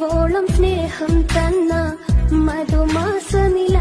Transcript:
ജീവോളം സ്നേഹം തന്ന മധുമാസമില